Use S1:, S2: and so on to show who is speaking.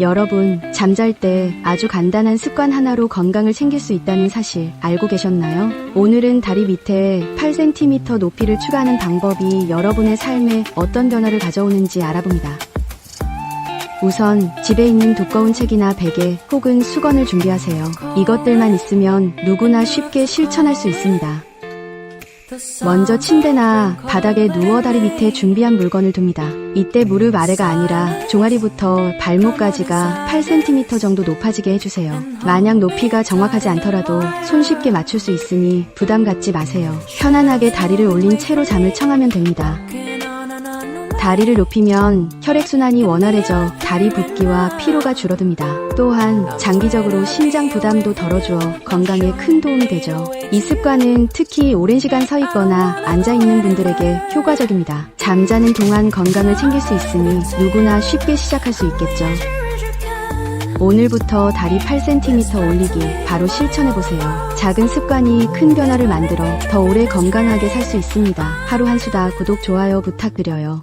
S1: 여러분, 잠잘 때 아주 간단한 습관 하나로 건강을 챙길 수 있다는 사실 알고 계셨나요? 오늘은 다리 밑에 8cm 높이를 추가하는 방법이 여러분의 삶에 어떤 변화를 가져오는지 알아봅니다. 우선 집에 있는 두꺼운 책이나 베개 혹은 수건을 준비하세요. 이것들만 있으면 누구나 쉽게 실천할 수 있습니다. 먼저 침대나 바닥에 누워 다리 밑에 준비한 물건을 둡니다. 이때 무릎 아래가 아니라 종아리부터 발목까지가 8cm 정도 높아지게 해주세요. 만약 높이가 정확하지 않더라도 손쉽게 맞출 수 있으니 부담 갖지 마세요. 편안하게 다리를 올린 채로 잠을 청하면 됩니다. 다리를 높이면 혈액순환이 원활해져 다리 붓기와 피로가 줄어듭니다. 또한 장기적으로 신장 부담도 덜어주어 건강에 큰 도움이 되죠. 이 습관은 특히 오랜 시간 서 있거나 앉아 있는 분들에게 효과적입니다. 잠자는 동안 건강을 챙길 수 있으니 누구나 쉽게 시작할 수 있겠죠. 오늘부터 다리 8cm 올리기 바로 실천해보세요. 작은 습관이 큰 변화를 만들어 더 오래 건강하게 살 수 있습니다. 하루 한 수다 구독, 좋아요 부탁드려요.